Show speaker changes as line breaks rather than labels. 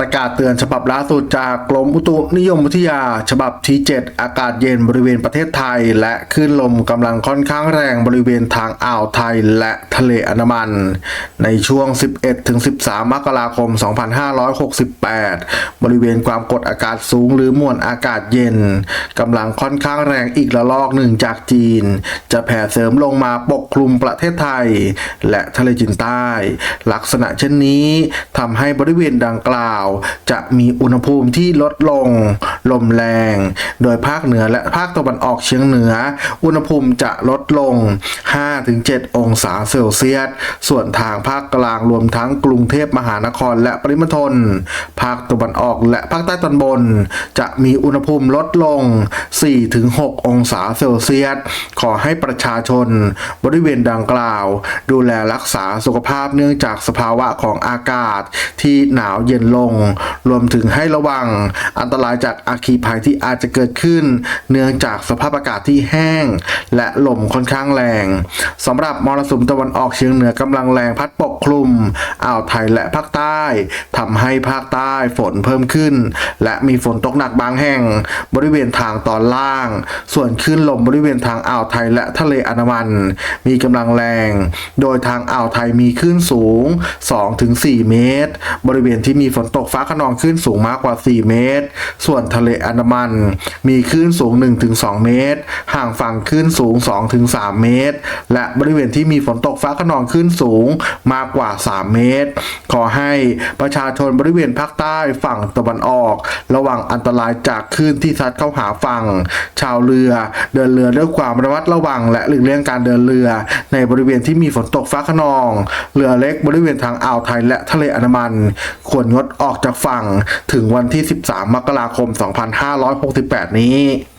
ประกาศเตือนฉบับล่าสุดจากกรมอุตุนิยมวิทยา ฉบับที่ 7 อากาศเย็นบริเวณประเทศไทย และคลื่นลมกำลังค่อนข้างแรงบริเวณทางอ่าวไทยและทะเลอันดามัน ในช่วง 11-13 มกราคม 2568 บริเวณความกดอากาศสูงหรือมวลอากาศเย็นกำลังค่อนข้างแรงอีกระลอกหนึ่งจากจีน จะแผ่เสริมลงมาปกคลุมประเทศไทย และทะเลจีนใต้ ลักษณะเช่นนี้ทำให้บริเวณดังกล่าวจะมีอุณหภูมิที่ลดลง ลมแรง โดยภาคเหนือและภาคตะวันออกเฉียงเหนือ อุณหภูมิจะลดลง 5-7 องศาเซลเซียส ส่วนทางภาคกลางรวมทั้งกรุงเทพมหานครและปริมณฑล ภาคตะวันออกและภาคใต้ตอนบน จะมีอุณหภูมิลดลง 4-6 องศาเซลเซียส ขอให้ประชาชน บริเวณดังกล่าว ดูแลรักษาสุขภาพเนื่องจากสภาวะของอากาศที่หนาวเย็นลง รวมถึงให้ระวังอันตรายจากอาคีภัยที่อาจจะเกิดขึ้น เนื่องจากสภาพอากาศที่แห้ง และลมค่อนข้างแรงสำหรับมรสุมตะวันออกเฉียงเหนือกำลังแรงพัดปกคลุมอ่าวไทยและภาคใต้ทำให้ภาคใต้ฝนเพิ่มขึ้น และมีฝนตกหนักบางแห่ง บริเวณทางตอนล่าง ส่วนคลื่นลมบริเวณทางอ่าวไทยและทะเลอันดามัน มีกำลังแรง โดยทางอ่าวไทยมีคลื่นสูง 2-4 เมตร บริเวณที่มีฝนตกฟ้าขนองคลื่นสูงมากกว่า 4 เมตร ส่วนทะะเลอันดามัน มีคลื่นสูง 1-2 เมตร ห่างฝั่งคลื่นสูง 2-3 เมตร และบริเวณที่มีฝนตกฟ้าขนองคลื่นสูงมากกว่า 3 เมตร ขอให้ประชาชนบริเวณภาคใต้ฝั่งตะวันออก ระวังอันตรายจากคลื่นที่ซัดเข้าหาฝั่ง ชาวเรือ เดินเรือด้วยความระมัดระวัง และหลีกเลี่ยงการเดินเรือ ในบริเวณที่มีฝนตกฟ้าขนอง เรือเล็กบริเวณทางอ่าวไทยและทะเลอันดามัน ควรงดออกจากฝั่งถึงวันที่ 13 มกราคม 2 2568 นี้